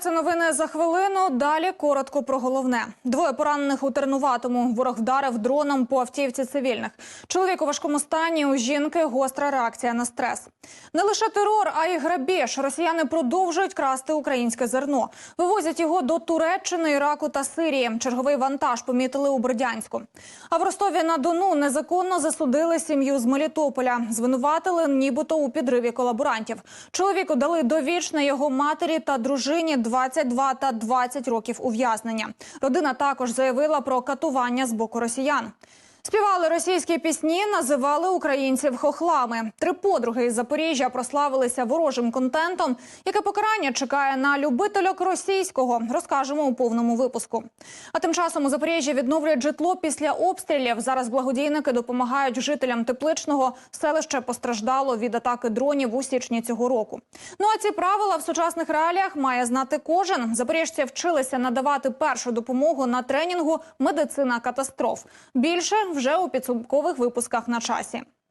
Це новини за хвилину. Далі коротко про головне. Двоє поранених у Тернуватому. Ворог вдарив дроном по автівці цивільних. Чоловік у важкому стані. У жінки гостра реакція на стрес. Не лише терор, а й грабіж. Росіяни продовжують красти українське зерно. Вивозять його до Туреччини, Іраку та Сирії. Черговий вантаж помітили у Бердянську. А в Ростові на Дону незаконно засудили сім'ю з Мелітополя. Звинуватили нібито у підриві колаборантів. Чоловіку дали довічне його матері та дружині 22 та 20 років ув'язнення. Родина також заявила про катування з боку росіян. Співали російські пісні, називали українців хохлами. Три подруги із Запоріжжя прославилися ворожим контентом. Яке покарання чекає на любительок російського? Розкажемо у повному випуску. А тим часом у Запоріжжі відновлюють житло після обстрілів. Зараз благодійники допомагають жителям тепличного. Селище постраждало від атаки дронів у січні цього року. Ну а ці правила в сучасних реаліях має знати кожен. Запоріжці вчилися надавати першу допомогу на тренінгу Медицина катастроф. Більше вже у підсумкових випусках на часі.